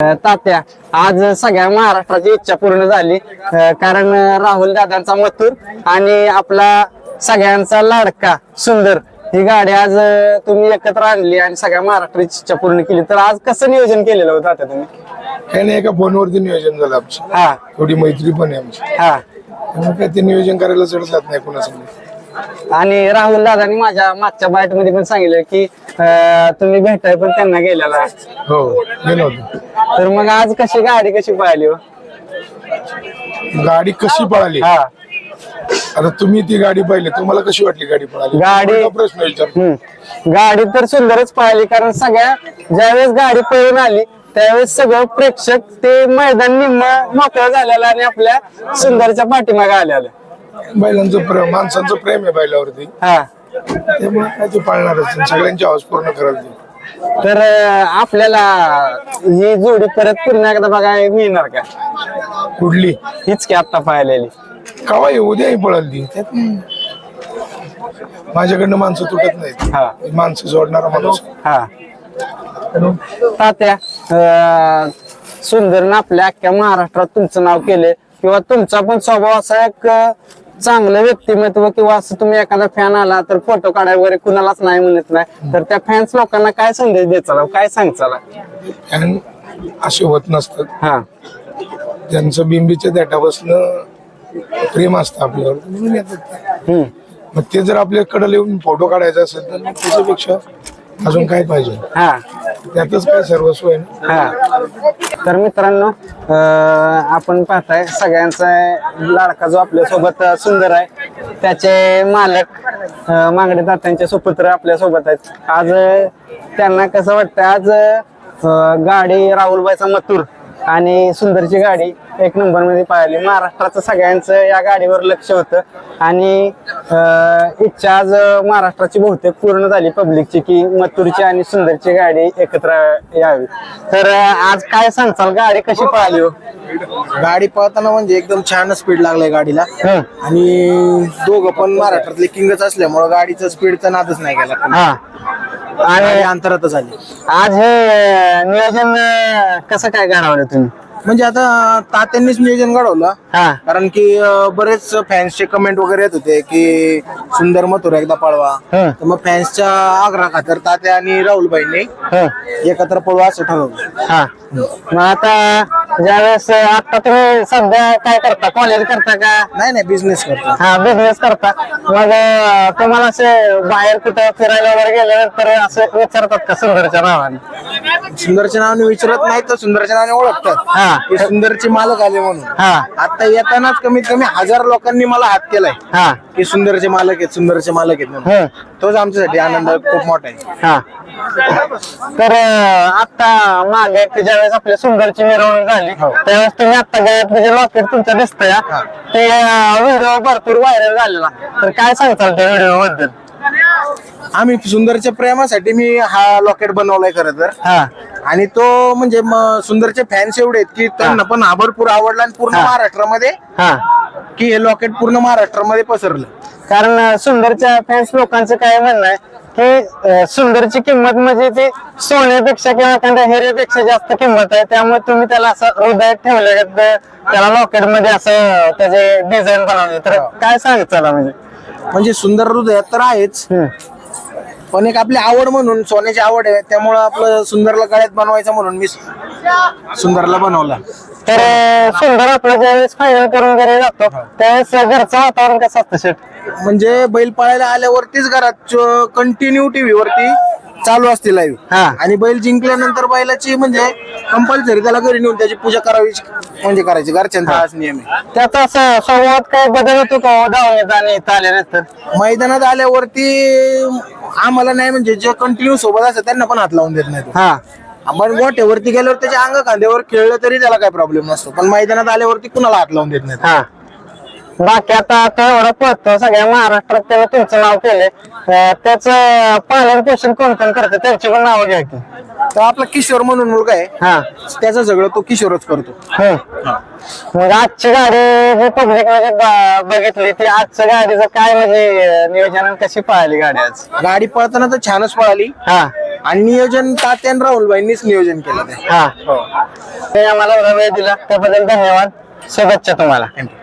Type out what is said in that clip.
तात्या आज सगळ्या महाराष्ट्राची इच्छा पूर्ण झाली. कारण राहुल दादांचा मथुर आणि आपला सगळ्यांचा लाडका सुंदर ही गाडी आज तुम्ही एकत्र आणली आणि सगळ्या महाराष्ट्राची इच्छा पूर्ण केली. तर आज कसं नियोजन केलेलं होतं तात्या तुम्ही? काही नाही एका फोनवरती नियोजन झालं आमचं. हा. थोडी मैत्री पण आहे आमची. हा. त्यामुळे काय ते नियोजन करायला चढ जात नाही कोणासमोर आणि राहुल दादानी माझ्या मागच्या बाईटमध्ये पण सांगितलं की अ, तुम्ही भेटाय पण त्यांना गेलेला हो गेलो होतो. तर मग आज कशी गाडी कशी पाहिली हो? गाडी कशी पळाली? हा. आता तुम्ही ती गाडी पाहिली तुम्हाला कशी वाटली गाडी पळाली? गाडी- प्रश्न विचार हम्म. गाडी तर सुंदरच पाहिली कारण सगळ्या ज्यावेळेस गाडी पळून आली त्यावेळेस सगळं प्रेक्षक ते मैदान निम्म मोकळं झालेलं आणि आपल्या सुंदरच्या पाठीमागे आलेलं. बैलांचं प्रेम माणसांचं प्रेम आहे बैलावरती. हा. त्यामुळे काय ते पाळणारच सगळ्यांची हौस पूर्ण करायला ते तर अं, आपल्याला ही जोडी परत पुन्हा एकदा बघायला मिळणार का? कुठली? हीच की आता पाहिलेली. कवा आहे उद्याही पळाल ती. त्यात नाही. माझ्याकडनं माणसं तुटत नाहीत. हा. माणसं जोडणारा माणूस. हा. तात्या अं, सुंदरनं आपल्या अख्ख्या महाराष्ट्रात तुमचं नाव केले किंवा तुमचा पण स्वभाव असा एक अं, चांगलं व्यक्तिमत्व किंवा असं तुम्ही एखादा फॅन आला तर फोटो काढाय वगैरे कुणालाच नाही म्हणत नाही. तर त्या फॅन्स लोकांना काय संदेश द्यायचा काय सांगचाला आणि असे होत नसतात. हा. त्यांचं बिंबीच्या देठापासनं प्रेम असतं आपल्यावर म्हणून येतात. ते. हम्म. मग ते जर आपल्याकडे येऊन फोटो काढायचा असेल तर मग त्याच्यापेक्षा अजून काय पाहिजे? हा. त्यातच काय सर्वस्व आहे ना? हा. तर मित्रांनो अं, आपण पाहताय सगळ्यांचा लाडका जो आपल्यासोबत सुंदर आहे त्याचे मालक अं, मांगडे तात्यांचे सुपुत्र आपल्यासोबत आहेत. आज अं, त्यांना कसं वाटतं आज अं, गाडी राहुलबाईचा मथुर आणि सुंदरची गाडी एक नंबरमध्ये पाहिली. महाराष्ट्राचं सगळ्यांचं या गाडीवर लक्ष होतं. आणि इच्छा आज महाराष्ट्राची बहुतेक पूर्ण झाली पब्लिकची की मथुरची आणि सुंदरची गाडी एकत्र यावी. तर आज काय सांगचाल गाडी कशी पाहिली हो? गाडी पळताना म्हणजे एकदम छान स्पीड लागलाय गाडीला. आणि दोघं पण महाराष्ट्रातले किंगच असल्यामुळं गाडीचं स्पीडचा नादच नाही गेला. हा. आणि अंतरातच आली. आज हे नियोजन अं, कसं काय घडवलं तुम्ही? म्हणजे आता तात्यांनीच नियोजन घडवलं. हा. कारण की अं, बरेच फॅन्सचे कमेंट वगैरे येत होते की सुंदर मथुर एकदा पळवा. हं. तर मग फॅन्सच्या आग्रह खातर तात्या आणि राहुलबाईंनी हं. एकत्र पळवा असं ठरवलं. हा. मग आता ज्यावेळेस आता तुम्ही सध्या काय करता? कॉलेज करता का? नाही नाही बिझनेस करतो. हा बिझनेस करता. मग अं, तुम्हाला असे बाहेर कुठं फिरायला वगैरे गेल्यानंतर असं विचारतात का सुंदरच्या नावाने? सुंदरच्या नावाने विचारत नाही तर सुंदरच्या नावाने ओळखतात. हा. की सुंदरचे मालक आले म्हणून. हा. आता येतानाच कमीत कमी हजार लोकांनी मला हात केलाय हा. की सुंदरचे मालक आहेत सुंदरचे मालक आहेत म्हणून. हं. तोच आमच्यासाठी आनंद खूप मोठा आहे. हा. तर आता मागे की ज्यावेळेस आपल्या सुंदरची मिरवणूक झाली त्यावेळेस तुम्ही आता गळ्यात जे लॉकेट तुमचं दिसतंय हा, ते व्हिडिओ भरपूर व्हायरल झालेला. तर काय सांगताल त्या व्हिडिओ बद्दल आम्ही सुंदरच्या प्रेमासाठी मी हा लॉकेट बनवलाय खरं तर. हा. आणि तो म्हणजे म- सुंदरचे फॅन्स एवढे आहेत की त्यांना पण हा भरपूर आवडला आणि पूर्ण हा. महाराष्ट्रामध्ये हा. की हे लॉकेट पूर्ण महाराष्ट्रामध्ये पसरलं. कारण सुंदरच्या फॅन्स लोकांचं काय म्हणणं आहे की सुंदरची किंमत म्हणजे ती सोन्यापेक्षा किंवा एखाद्या हिऱ्यापेक्षा जास्त किंमत आहे. त्यामुळे तुम्ही त्याला असं हृदयात ठेवलं त्याला लॉकेटमध्ये असं त्याचे डिझाईन बनवले. तर काय सांगत चला म्हणजे? म्हणजे सुंदर हृदयात तर आहेच. पण एक आपली आवड म्हणून सोन्याची आवड आहे त्यामुळं आपलं सुंदरला गळ्यात बनवायचं म्हणून मी सुंदरला बनवला. तर सुंदर आपलं ज्यावेळेस फायनल करून घरी जातो त्यावेळेस घरचं वातावरण कसं असतं शेट म्हणजे बैल पळायला आल्यावरतीच घरात कंटिन्यू टीव्ही वरती चालू असते लाईव्ह हा. आणि बैल जिंकल्यानंतर बैलाची म्हणजे कंपल्सरी त्याला घरी नेऊन त्याची पूजा करावी म्हणजे करायची. घरच्यांचा हाच नियम आहे. त्यात असं संवाद काय बदल होतो का? हो आणि मैदानात आल्यावरती आम्हाला नाही म्हणजे जे कंटिन्यू सोबत असतात त्यांना पण हात लावून देत नाही तो. हा. आपण गोठ्यावरती गेल्यावर त्याच्या अंग खांद्यावर खेळलं तरी त्याला काही प्रॉब्लेम नसतो. पण मैदानात आल्यावरती कुणाला हात लावून देत नाही हा. बाकी आता एवढं पळतो सगळ्या महाराष्ट्रात त्यानं तुमचं नाव केलंय. अं, त्याचं पालन पोषण कोण कोण करतं त्यांची पण नावं घ्या की. तो आपला किशोर म्हणून मुलगा आहे. हा. त्याचं सगळं तो किशोरच करतो. मग आजची गाडी जी पब्लिक ब- बघितली ती आजच्या गाडीचं काय म्हणजे अं, नियोजन कशी पाहिली गाडी आज? गाडी पळताना तर छानच पळाली. हा. आणि नियोजन तात्यान राहुल भाईंनीच नियोजन केलं ते. हा. ते आम्हाला एवढा वेळ दिला त्याबद्दल धन्यवाद. शुभेच्छा तुम्हाला. Thank you.